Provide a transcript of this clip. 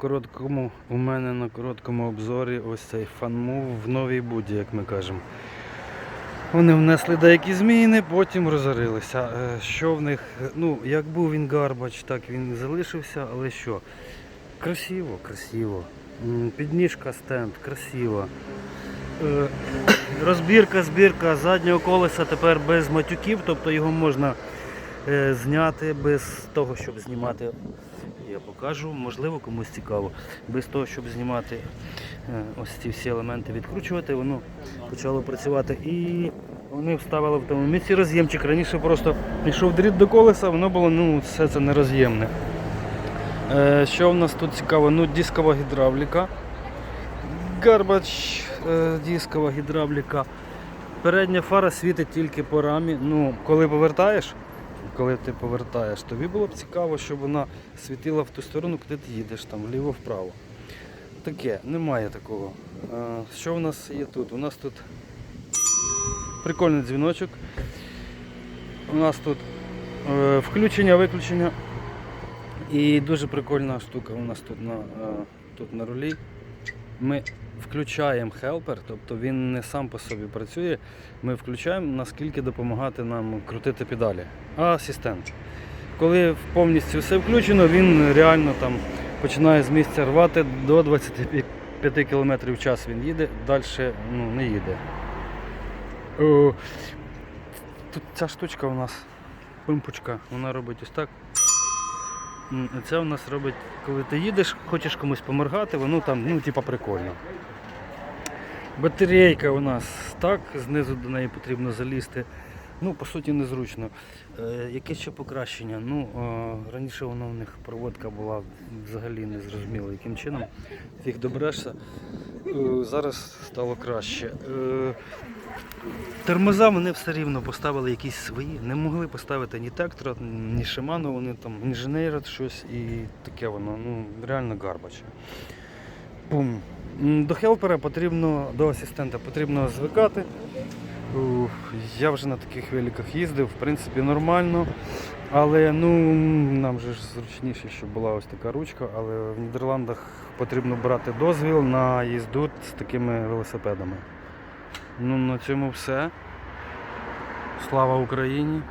короткому, у мене на короткому обзорі ось цей фанмув в новій буді, як ми кажемо. Вони внесли деякі зміни, потім розорилися. Е, Що в них, ну, як був він гарбач, так він залишився, але що? Красиво, красиво. Підніжка стенд, красиво. Е, Розбірка, збірка заднього колеса тепер без матюків, тобто його можна е, зняти без того, щоб знімати. Я покажу, можливо, комусь цікаво. Без того, щоб знімати е, ось ці всі елементи, відкручувати, воно почало працювати. І вони вставили в тому місці роз'ємчик. Раніше просто йшов дріт до колеса, воно було ну, все це нероз'ємне. Е, Що в нас тут цікаво? Ну, дискова гідравліка. Гарбач, е, дискова гідравліка. Передня фара світить тільки по рамі. Ну, коли повертаєш, коли ти повертаєш, тобі було б цікаво, щоб вона світила в ту сторону, куди ти їдеш, там вліво-вправо. Таке, немає такого. Що в нас є тут? У нас тут прикольний дзвіночок. У нас тут е, включення-виключення. І дуже прикольна штука у нас тут на, е, тут на рулі. Ми включаємо хелпер, тобто він не сам по собі працює. Ми включаємо, наскільки допомагати нам крутити педалі. А асистент. Коли повністю все включено, він реально там починає з місця рвати до 25 км в час він їде, далі ну, не їде. Тут ця штучка у нас, пимпочка, вона робить ось так. Це у нас робить, коли ти їдеш, хочеш комусь поморгати, воно там, ну, типа прикольно. Батарейка у нас так, знизу до неї потрібно залізти. Ну, по суті, незручно. Е, яке ще покращення? Ну, е, раніше воно в них проводка була взагалі незрозуміло, яким чином фіг доберешся. Е, зараз стало краще. Е, Тормоза вони все рівно поставили якісь свої. Не могли поставити ні Тектора, ні Shimano, вони там інженери щось і таке воно, ну реально гарбач. Бум. М, До хелпера потрібно, до асистента потрібно звикати. Я вже на таких великах їздив, в принципі, нормально. Але ну, нам же ж зручніше, щоб була ось така ручка, але в Нідерландах потрібно брати дозвіл на їзду з такими велосипедами. Ну, на цьому все. Слава Україні!